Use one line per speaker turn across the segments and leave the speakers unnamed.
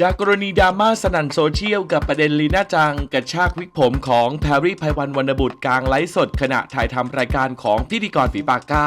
จากกรณีดราม่าสนั่นโซเชียลกับประเด็นลีน่าจังกระชากวิกผมของแพรรี่ไพวันวรรณบุตรกลางไลฟ์สด ขณะถ่ายทำรายการของพิธีกรฝีปากก้า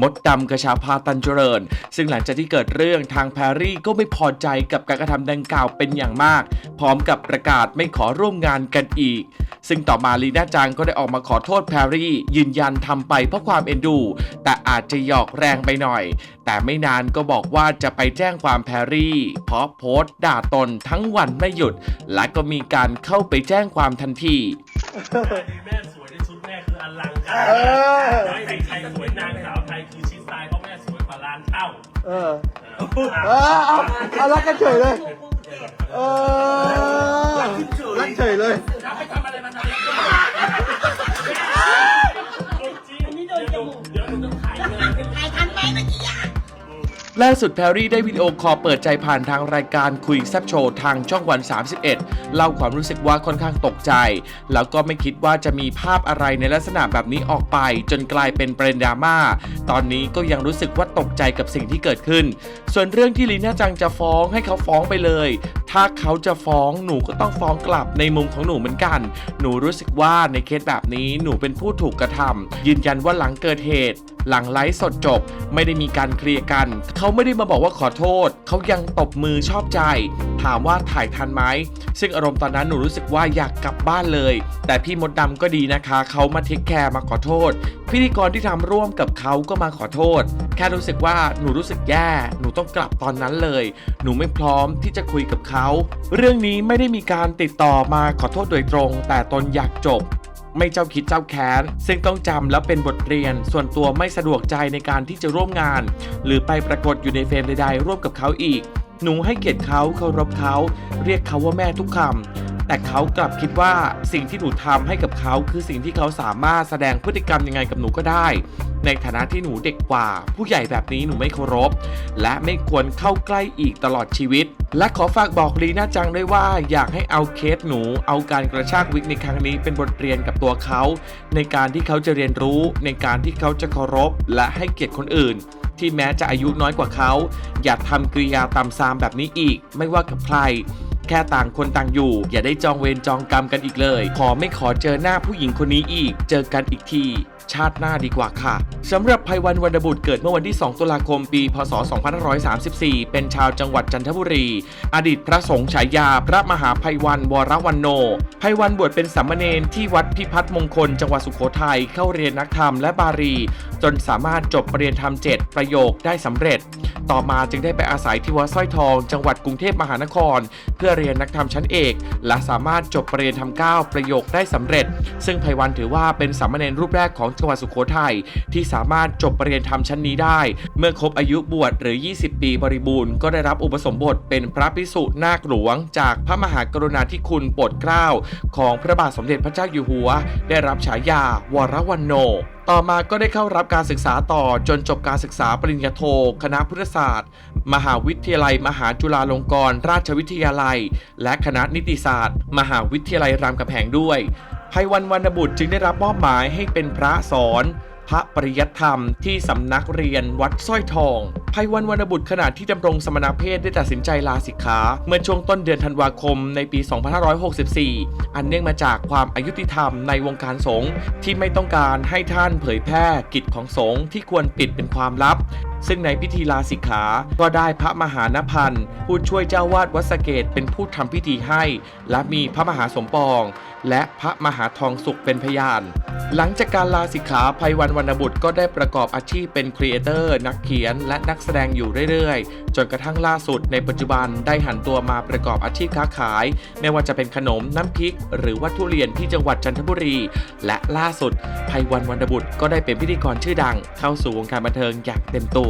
มดดำกระชาพาตันเจริญ ซึ่งหลังจากที่เกิดเรื่องทางแพรรี่ก็ไม่พอใจกับการกระทำดังกล่าวเป็นอย่างมาก พร้อมกับประกาศไม่ขอร่วมงานกันอีก ซึ่งต่อมาลีน่าจังก็ได้ออกมาขอโทษแพรรี่ยืนยันทำไปเพราะความเอ็นดู แต่อาจจะหยอกแรงไปหน่อย แต่ไม่นานก็บอกว่าจะไปแจ้งความแพรรี่ เพราะโพสต์ด่าตนทั้งวันไม่หยุด และก็มีการเข้าไปแจ้งความทันที
แม่สวยในชุดแม่คืออลังการ
เออ
ไม่มีใครสวยนางสาวไทยคือชิดซ้ายเพราะแม่สวยกว่าล้านเท่า
เออ เออเอาเอารักกันเฉยเลย เออรักเฉยเลย
จะไปทำอะไรมันอะไรจริงเดี๋ยวหนูเดี๋ยวหนูต้องถ่ายเงิน
ถ่ายทันไหมเมื่อกี้อะ
ล่าสุดแพรรี่ได้วิดีโอคอลเปิดใจผ่านทางรายการคุยแซบโชว์ทางช่องวัน 31 เล่าความรู้สึกว่าค่อนข้างตกใจ แล้วก็ไม่คิดว่าจะมีภาพอะไรในลักษณะแบบนี้ออกไป จนกลายเป็นประเด็นดราม่า ตอนนี้ก็ยังรู้สึกว่าตกใจกับสิ่งที่เกิดขึ้น ส่วนเรื่องที่ลีน่าจังจะฟ้องให้เขาฟ้องไปเลย ถ้าเขาจะฟ้องหนูก็ต้องฟ้องกลับในมุมของหนูเหมือนกัน หนูรู้สึกว่าในเคสแบบนี้หนูเป็นผู้ถูกกระทำยืนยันว่าหลังเกิดเหตุ หลังไลฟ์สดจบ ไม่ได้มีการเคลียร์กัน เขาไม่ได้มาบอกว่าขอโทษ เขายังตบมือชอบใจ ถามว่าถ่ายทันไหมซึ่งอารมณ์ตอนนั้นหนูรู้สึกว่าอยากกลับบ้านเลย แต่พี่มดดำก็ดีนะคะ เขามาเทคแคร์มาขอโทษ พิธีกรที่ทำร่วมกับเขาก็มาขอโทษ แค่รู้สึกว่าหนูรู้สึกแย่ หนูต้องกลับตอนนั้นเลย หนูไม่พร้อมที่จะคุยกับเขา เรื่องนี้ไม่ได้มีการติดต่อมาขอโทษโดยตรง แต่ตนอยากจบไม่เจ้าคิดเจ้าแค้น ซึ่งต้องจำแล้วเป็นบทเรียน ส่วนตัวไม่สะดวกใจในการที่จะร่วมงาน หรือไปปรากฏอยู่ในเฟรมใดๆร่วมกับเขาอีก หนูให้เกียรติเขาเคารพเขาเรียกเขาว่าแม่ทุกคำ แต่เขากลับคิดว่าสิ่งที่หนูทำให้กับเขาคือสิ่งที่เขาสามารถแสดงพฤติกรรมยังไงกับหนูก็ได้ ในฐานะที่หนูเด็กกว่า ผู้ใหญ่แบบนี้หนูไม่เคารพ และไม่ควรเข้าใกล้อีกตลอดชีวิต และขอฝากบอกลีน่าจังด้วยว่า อยากให้เอาเคสหนู เอาการกระชากวิกในครั้งนี้เป็นบทเรียนกับตัวเขา ในการที่เขาจะเรียนรู้ ในการที่เขาจะเคารพ และให้เกียรติคนอื่นที่แม้จะอายุน้อยกว่าเขา อย่าทำกริยาตามซามแบบนี้อีก ไม่ว่ากับใคร แค่ต่างคนต่างอยู่ อย่าได้จองเวรจองกรรมกันอีกเลย ขอไม่ขอเจอหน้าผู้หญิงคนนี้อีก เจอกันอีกทีชาติหน้าดีกว่าค่ะสำหรับภัยวันวรรณบุตรเกิดเมื่อวันที่ 2 ตุลาคม ปี พศ 2534 เป็นชาวจังหวัดจันทบุรี อดีตพระสงฆ์ฉายา พระมหาภัยวันวรวันโน ภัยวันบวชเป็นสามเณรที่วัดพิพัฒน์มงคล จังหวัดสุโขทัย เข้าเรียนนักธรรมและบาลีจนสามารถจบปรริญญาธรรม7ประโยคได้สำเร็จ ต่อมาจึงได้ไปอาศัยที่วัดสร้อยทอง จังหวัดกรุงเทพมหานคร เพื่อเรียนนักธรรมชั้นเอก และสามารถจบปรริญญาธรรม9ประโยคได้สำเร็จ ซึ่งไพวันถือว่าเป็นสามเณรรูปแรกของจังหวัดสุโขทัยที่สามารถจบปรริญญาธรรมชั้นนี้ได้ เมื่อครบอายุบวชหรือ 20 ปีบริบูรณ์ก็ได้รับอุปสมบทเป็นพระภิกษุนาคหลวง จากพระมหากรุณาธิคุณโปรดเกล้า ของพระบาทสมเด็จพระเจ้าอยู่หัว ได้รับฉายาวรวันโนต่อมาก็ได้เข้ารับการศึกษาต่อจนจบการศึกษาปริญญาโท คณะพุทธศาสตร์ มหาวิทยาลัย มหาจุฬาลงกรณราชวิทยาลัย และคณะนิติศาสตร์ มหาวิทยาลัยรามคำแหงด้วยภัยวันวรรณบุตรจึงได้รับมอบหมายให้เป็นพระสอน พระปริยัติธรรมที่สำนักเรียนวัดสร้อยทอง ภัยวันวรรณบุตรขณะที่ดำรงสมณเพศได้ตัดสินใจลาสิกขาเมื่อช่วงต้นเดือนธันวาคมในปี 2564 อันเนื่องมาจากความอายุติธรรมในวงการสงฆ์ที่ไม่ต้องการให้ท่านเผยแพร่กิจของสงฆ์ที่ควรปิดเป็นความลับ ซึ่งในพิธีลาสิกขา ก็ได้พระมหานพันธ์ผู้ช่วยเจ้าวาดวัดสเกตเป็นผู้ทำพิธีให้ และมีพระมหาสมปอง และพระมหาทองสุขเป็นพยาน หลังจากการลาสิกขาภัยวันวรรณบุตรก็ได้ประกอบอาชีพเป็นครีเอเตอร์นักเขียนและนักแสดงอยู่เรื่อยๆ จนกระทั่งล่าสุดในปัจจุบันได้หันตัวมาประกอบอาชีพค้าขาย ไม่ว่าจะเป็นขนมน้ำพริก หรือว่าทุเรียนที่จังหวัดจันทบุรี และล่าสุดภัยวันวรรณบุตรก็ได้เป็นพิธีกรชื่อดัง เข้าสู่วงการบันเทิงอย่างเต็มตัว